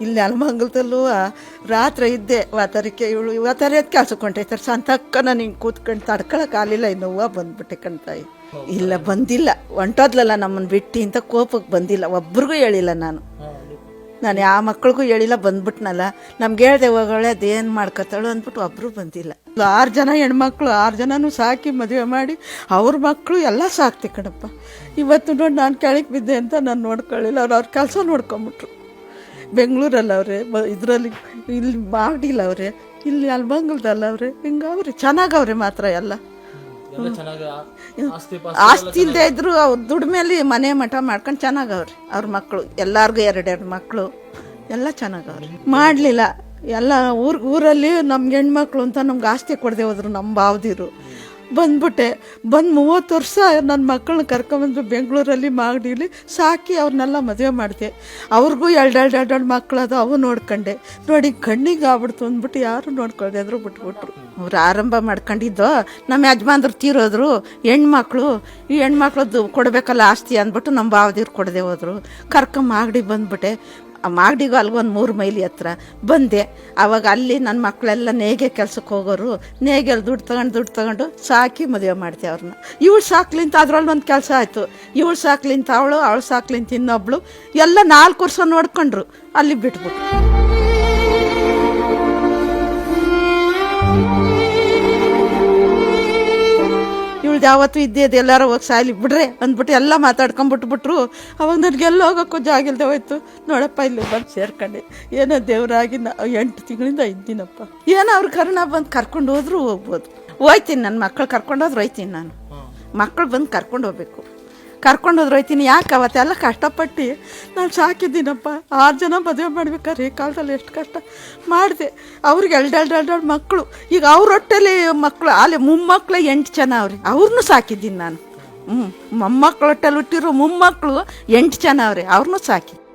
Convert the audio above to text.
ಇಲ್ಲಿ ನೆಲಮಂಗಲದಲ್ಲೂ ರಾತ್ರಿ ಇದ್ದೆ. ವಾತರಿಕೆ ಇವಳು ವಾತರಿ ಕೆಲ್ಸಕ್ಕೆ ಹೊಂಟೈತಾರೆ ಸಂತಕ್ಕ ನಾನು ಹಿಂಗೆ ಕೂತ್ಕೊಂಡು ತಡ್ಕೊಳಕ್ ಆಗಲಿಲ್ಲ. ಇನ್ನು ಹೂವು ಬಂದ್ಬಿಟ್ಟೆ ಕಣ್ತಾಯಿ. ಇಲ್ಲ ಬಂದಿಲ್ಲ. ಹೊಂಟೋದ್ಲಲ್ಲ ನಮ್ಮನ್ನು ಬಿಟ್ಟು ಅಂತ ಕೋಪಕ್ಕೆ ಬಂದಿಲ್ಲ. ಒಬ್ರಿಗೂ ಹೇಳಿಲ್ಲ ನಾನು. ನಾನು ಯಾವ ಮಕ್ಳಿಗೂ ಹೇಳಿಲ್ಲ ಬಂದ್ಬಿಟ್ನಲ್ಲ. ನಮ್ಗೆ ಹೇಳ್ದೆ ಹೋಗಳೆ ಅದೇನು ಮಾಡ್ಕೊತಾಳು ಅಂದ್ಬಿಟ್ಟು ಒಬ್ರು ಬಂದಿಲ್ಲ. ಆರು ಜನ ಹೆಣ್ಮಕ್ಳು ಆರು ಜನನೂ ಸಾಕಿ ಮದುವೆ ಮಾಡಿ ಅವ್ರ ಮಕ್ಕಳು ಎಲ್ಲ ಸಾಕ್ತಿ ಕಣಪ್ಪ. ಇವತ್ತು ನೋಡಿ ನಾನು ಕೆಳಗೆ ಬಿದ್ದೆ ಅಂತ ನಾನು ನೋಡ್ಕೊಳ್ಳಿಲ್ಲ. ಅವ್ರು ಅವ್ರ ಕೆಲಸ ನೋಡ್ಕೊಂಬಿಟ್ರು. ಬೆಂಗಳೂರಲ್ಲಿ ಅವ್ರೆ ಬ ಇದರಲ್ಲಿ ಇಲ್ಲಿ ಮಾಡಿಲ್ಲ ಅವ್ರೆ ಇಲ್ಲಿ ಅಲ್ಬಂಗಲ್ದಲ್ಲ ಅವ್ರೆ ಹಿಂಗವ್ರೆ ಚೆನ್ನಾಗವ್ರೆ ಮಾತ್ರ ಎಲ್ಲ. ಆಸ್ತಿ ಇಲ್ಲದೆ ಇದ್ರು ಅವ್ರು ದುಡ್ಮೇಲೆ ಮನೆ ಮಠ ಮಾಡ್ಕೊಂಡು ಚೆನ್ನಾಗವ್ರೆ ಅವ್ರ ಮಕ್ಕಳು ಎಲ್ಲಾರ್ಗೂ ಎರಡೆರಡು ಮಕ್ಕಳು ಎಲ್ಲ ಚೆನ್ನಾಗವ್ರೆ ಮಾಡಲಿಲ್ಲ ಎಲ್ಲ ಊರ್ ಊರಲ್ಲಿ ನಮ್ಗೆ ಹೆಣ್ಮಕ್ಳು ಅಂತ ನಮ್ಗೆ ಆಸ್ತಿ ಕೊಡದೆ ಹೋದ್ರು ನಮ್ಮ ಬಾವ್ದಿರು. ಬಂದ್ಬಿಟ್ಟೆ. ಬಂದು ಮೂವತ್ತು ವರ್ಷ ನನ್ನ ಮಕ್ಕಳನ್ನ ಕರ್ಕೊಂಬಂದು ಬೆಂಗಳೂರಲ್ಲಿ ಮಾಗಡಿಲಿ, ಸಾಕಿ ಅವ್ರನ್ನೆಲ್ಲ ಮದುವೆ ಮಾಡಿದೆ. ಅವ್ರಿಗೂ ಎರಡು ಎರಡು ಎರಡು ಎರಡು ಮಕ್ಳು ಅದು ಅವು ನೋಡ್ಕೊಂಡೆ. ನೋಡಿ, ಕಣ್ಣಿಗೆ ಆಗ್ಬಿಡ್ತು ಅಂದ್ಬಿಟ್ಟು ಯಾರು ನೋಡ್ಕೊಳ್ದೆ ಅಂದ್ರು ಬಿಟ್ಬಿಟ್ರು. ಅವ್ರು ಆರಂಭ ಮಾಡ್ಕೊಂಡಿದ್ದು, ನಮ್ಮ ಯಜಮಾನ್ರು ತೀರೋದ್ರು, ಹೆಣ್ಮಕ್ಳು, ಈ ಹೆಣ್ಮಕ್ಳದ್ದು ಕೊಡಬೇಕಲ್ಲ ಆಸ್ತಿ ಅಂದ್ಬಿಟ್ಟು ನಮ್ಮ ಬಾವದಿರು ಕೊಡದೆ ಹೋದ್ರು. ಕರ್ಕೊಂಬ ಮಾಗಡಿ ಬಂದ್ಬಿಟ್ಟೆ. ಮಾಗಡಿಗೂ ಅಲ್ಗೊಂದು ಮೂರು ಮೈಲಿ ಹತ್ರ ಬಂದೆ. ಆವಾಗ ಅಲ್ಲಿ ನನ್ನ ಮಕ್ಕಳೆಲ್ಲ ನೇಗೆ ಕೆಲ್ಸಕ್ಕೆ ಹೋಗೋರು ನೇಗೆಲ್ಲಿ ದುಡ್ಡು ತಗೊಂಡು ದುಡ್ಡು ತಗೊಂಡು ಸಾಕಿ ಮದುವೆ ಮಾಡ್ತೀವಿ ಅವ್ರನ್ನ ಇವಳು ಸಾಕ್ಲಿಂತ ಅದ್ರಲ್ಲಿ ಒಂದು ಕೆಲಸ ಆಯಿತು. ಇವಳು ಸಾಕ್ಲಿಂತ ಅವಳು ಅವಳು ಸಾಕ್ಲಿಂತ ಇನ್ನೊಬ್ಳು. ಎಲ್ಲ ನಾಲ್ಕು ವರ್ಷ ನೋಡ್ಕೊಂಡ್ರು. ಅಲ್ಲಿ ಬಿಟ್ಬಿಟ್ರು. ಇವಳ್ದು ಯಾವತ್ತೂ ಇದ್ದೇ ಎಲ್ಲಾರು ಹೋಗಿ ಸಾಯ್ಲಿ ಬಿಡ್ರೆ ಅಂದ್ಬಿಟ್ಟು ಎಲ್ಲ ಮಾತಾಡ್ಕೊಂಬಿಟ್ಬಿಟ್ರು ಅವಾಗ ನನಗೆಲ್ಲ ಹೋಗೋಕ್ಕೂ ಜಾಗ ಇಲ್ದೆ ಹೋಯ್ತು. ನೋಡಪ್ಪ ಇಲ್ಲಿ ಬಂದು ಸೇರ್ಕೊಂಡೆ. ಏನೋ ದೇವರಾಗಿ ಎಂಟು ತಿಂಗಳಿಂದ ಇದ್ದೀನಪ್ಪ. ಏನೋ ಅವ್ರ ಕರುಣ ಬಂದು ಕರ್ಕೊಂಡು ಹೋದ್ರು ಹೋಗ್ಬೋದು. ಹೋಯ್ತೀನಿ ನನ್ನ ಮಕ್ಕಳು ಕರ್ಕೊಂಡು ಹೋದ್ರೆ ಹೋಯ್ತೀನಿ ನಾನು. ಮಕ್ಕಳು ಬಂದು ಕರ್ಕೊಂಡು ಹೋಗ್ಬೇಕು. ಕರ್ಕೊಂಡು ಹೋದ್ರೆ, ಹೋಯ್ತೀನಿ, ಯಾಕೆ ಅವತ್ತೆಲ್ಲ ಕಷ್ಟಪಟ್ಟು ನಾನು ಸಾಕಿದ್ದೀನಪ್ಪ. ಆರು ಜನ ಮದುವೆ ಮಾಡ್ಬೇಕಾದ್ರೆ ಈ ಕಾಲದಲ್ಲಿ ಎಷ್ಟು ಕಷ್ಟ. ಮಾಡಿದೆ. ಅವ್ರಿಗೆ ಎರಡು ಎರಡು ಮಕ್ಕಳು. ಈಗ ಅವ್ರ ಹೊಟ್ಟೆಲಿ ಮಕ್ಕಳು, ಅಲ್ಲಿ ಮೊಮ್ಮಕ್ಕಳು ಎಂಟು ಜನ ಅವ್ರಿ. ಅವ್ರನ್ನೂ ಸಾಕಿದ್ದೀನಿ ನಾನು. ಹ್ಞೂ ಮೊಮ್ಮಕ್ಳು ಹೊಟ್ಟೆಲಿ ಹುಟ್ಟಿರೋ ಮೊಮ್ಮಕ್ಕಳು ಎಂಟು ಜನ ಅವ್ರಿ. ಅವ್ರನ್ನೂ ಸಾಕಿ.